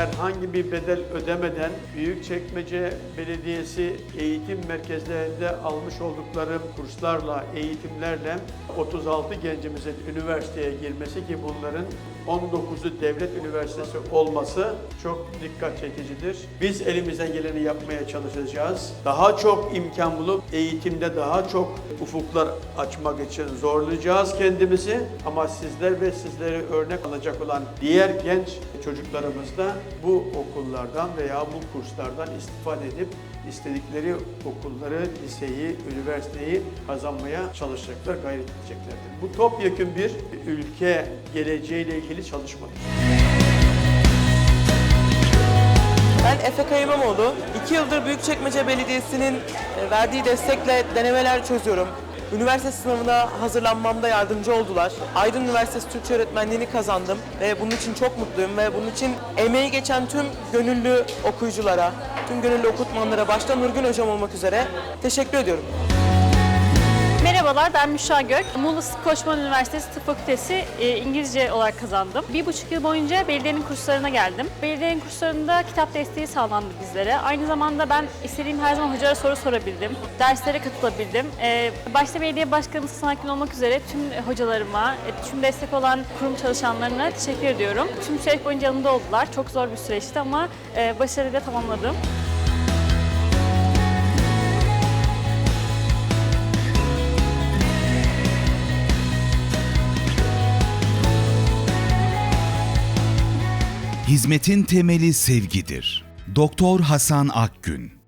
herhangi bir bedel ödemeden Büyükçekmece Belediyesi eğitim merkezlerinde almış oldukları kurslarla, eğitimlerle 36 gencimizin üniversiteye girmesi ki bunların 19'u devlet üniversitesi olması çok dikkat çekicidir. Biz elimizden geleni yapmaya çalışacağız. Daha çok imkan bulup eğitimde daha çok ufuklar açmak için zorlayacağız kendimizi. Ama sizler ve sizleri örnek alacak olan diğer genç çocuklarımız da bu okullardan veya bu kurslardan istifade edip istedikleri okulları, liseyi, üniversiteyi kazanmaya çalışacaklar, gayret edeceklerdir. Bu topyekun bir ülke geleceğiyle ilgili çalışmadır. Ben Efe Kayimamoğlu. İki yıldır Büyükçekmece Belediyesi'nin e, verdiği destekle denemeler çözüyorum. Üniversite sınavına hazırlanmamda yardımcı oldular. Aydın Üniversitesi Türkçe öğretmenliğini kazandım ve bunun için çok mutluyum ve bunun için emeği geçen tüm gönüllü okuyuculara, tüm gönüllü okutmanlara, başta Nurgün Hocam olmak üzere teşekkür ediyorum. Merhabalar, ben Müşra Gök. Muğla Koçman Üniversitesi Tıp Fakültesi e, İngilizce olarak kazandım. Bir buçuk yıl boyunca belediyenin kurslarına geldim. Belediyenin kurslarında kitap desteği sağlandı bizlere. Aynı zamanda ben istediğim her zaman hocalara soru sorabildim. Derslere katılabildim. E, başta belediye başkanımız Sakin olmak üzere tüm hocalarıma, e, tüm destek olan kurum çalışanlarına teşekkür ediyorum. Tüm süreç boyunca yanımda oldular. Çok zor bir süreçti ama başarıyla tamamladım. Hizmetin temeli sevgidir. Doktor Hasan Akgün